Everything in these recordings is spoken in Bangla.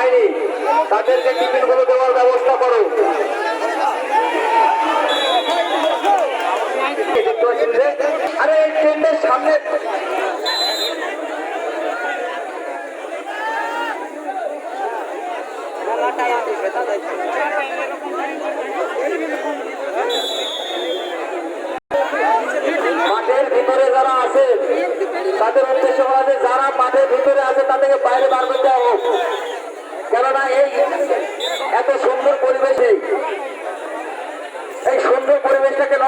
পায়নি তাদেরকে টিফিনগুলো দেওয়ার ব্যবস্থা করো? আরে এই ট্রেনের সামনে মাঠের ভিতরে যারা আছে তাদের উদ্দেশ্য বলা যে যারা মাঠের ভিতরে আছে তাদেরকে বাইরে বার করতে হবে কেননা এই এত সুন্দর পরিবেশে এই সুন্দর পরিবেশটাকে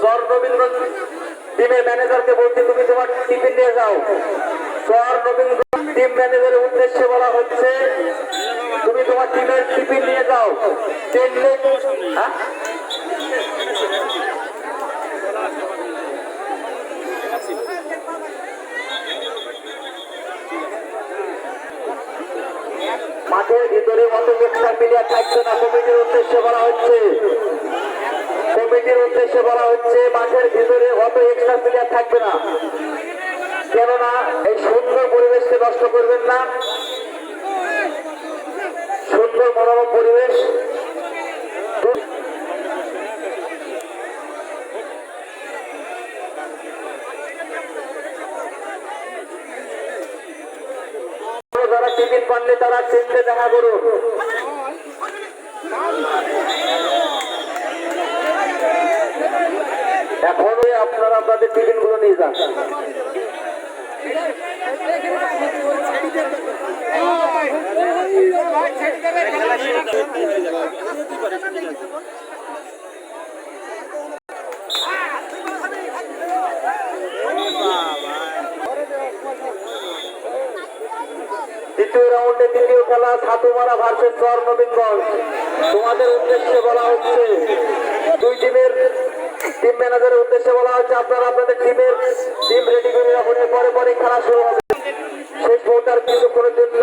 স্বর রবীন্দ্র টিমের ম্যানেজারকে বলছি, তুমি তোমার টিফিন নিয়ে যাও। স্বর রবীন্দ্র টিম ম্যানেজারের উদ্দেশ্যে বলা হচ্ছে, তুমি তোমার টিমের টিফিন নিয়ে যাও। চেন্নাই মাঠের ভিতরে মতো একটা মিলিয়ে থাকছে না। কমিটির উদ্দেশ্যে বলা হচ্ছে। কমিটির উদ্দেশ্যে বলা হচ্ছে, মাঠের ভিতরে অত এক্সট্রা প্লেয়ার থাকবে না। কেননা এই সুন্দর পরিবেশকে নষ্ট করবেন না। টিফিন পানলে তারা চেনতে দেখা করুন এখনই আপনারা আপনাদের টিফিনগুলো নিয়ে যান। দ্বিতীয় রাউন্ডে দ্বিতীয় খেলা সাতুমারা ভার্সেস চর নবীনগঞ্জ তোমাদের উদ্দেশ্যে বলা হচ্ছে, দুই টিমের টিম ম্যানেজারের উদ্দেশ্যে বলা হচ্ছে, আপনারা আপনাদের টিমের টিম রেডি করে রাখুন পরে পরে খেলা শুরু হবে। শেষ ভোটার কিছুক্ষণের জন্য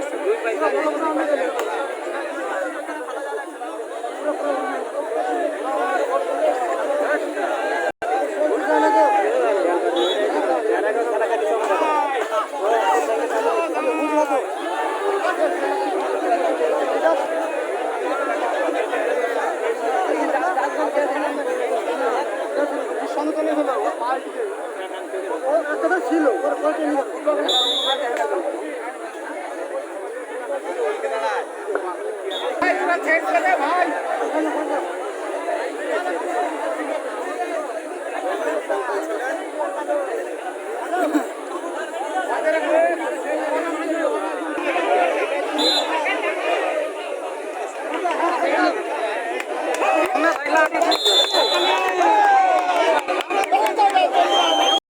ছিল